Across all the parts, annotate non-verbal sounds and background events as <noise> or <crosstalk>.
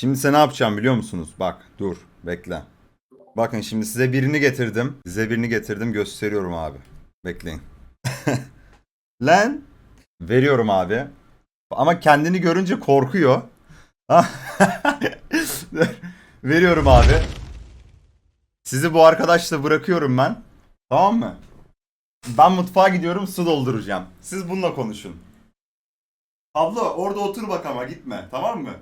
Şimdi size ne yapacağım biliyor musunuz? Bak dur bekle. Bakın şimdi size birini getirdim. Size birini getirdim gösteriyorum abi. Bekleyin. <laughs> Lan. Veriyorum abi. Ama kendini görünce korkuyor. <laughs> Veriyorum abi. Sizi bu arkadaşla bırakıyorum ben. Tamam mı? Ben mutfağa gidiyorum su dolduracağım. Siz bununla konuşun. Abla orada otur bak ama gitme tamam mı?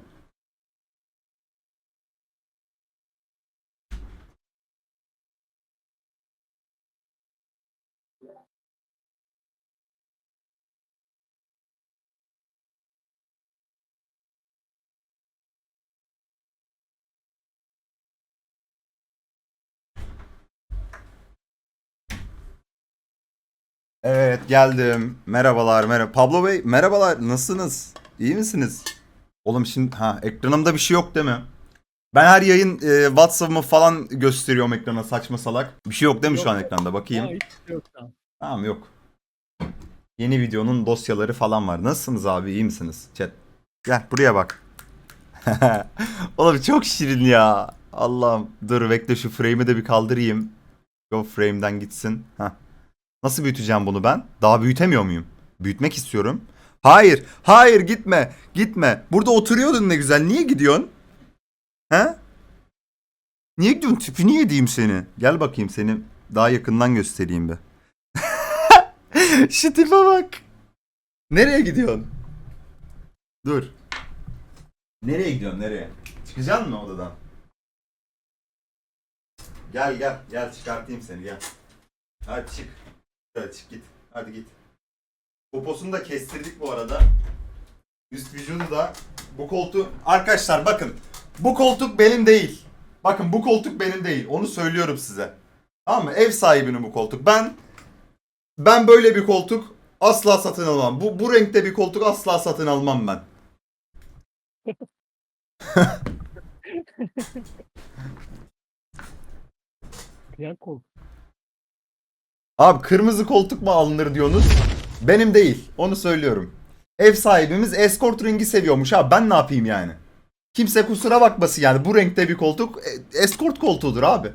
Evet geldim. Merhabalar merhaba. Pablo Bey merhabalar nasılsınız? İyi misiniz? Oğlum şimdi ha ekranımda bir şey yok değil mi? Ben her yayın e, WhatsApp'ımı falan gösteriyorum ekrana saçma salak. Bir şey yok değil mi şu an Yok. ekranda bakayım. Aa, hiç yok tamam. Tamam yok. Yeni videonun dosyaları falan var. Nasılsınız abi iyi misiniz? Chat. Gel buraya bak. <laughs> Oğlum çok şirin ya. Allah'ım dur bekle şu frame'i de bir kaldırayım. Go frame'den gitsin. Heh. Nasıl büyüteceğim bunu ben? Daha büyütemiyor muyum? Büyütmek istiyorum. Hayır, hayır gitme, gitme. Burada oturuyordun ne güzel. Niye gidiyorsun? He? Niye gidiyorsun? Tipini yediğim seni. Gel bakayım seni daha yakından göstereyim bir. <laughs> Şu tipe bak. Nereye gidiyorsun? Dur. Nereye gidiyorsun nereye? Çıkacaksın mı odadan? Gel gel gel çıkartayım seni gel. Hadi çık. Çık git. Hadi git. Poposunu da kestirdik bu arada. Üst vücudu da bu koltuğu... Arkadaşlar bakın. Bu koltuk benim değil. Bakın bu koltuk benim değil. Onu söylüyorum size. Tamam mı? Ev sahibinin bu koltuk. Ben ben böyle bir koltuk asla satın almam. Bu bu renkte bir koltuk asla satın almam ben. Kıyak kol. Abi kırmızı koltuk mu alınır diyorsunuz? Benim değil. Onu söylüyorum. Ev sahibimiz escort ringi seviyormuş abi. Ben ne yapayım yani? Kimse kusura bakmasın yani. Bu renkte bir koltuk e, escort koltuğudur abi.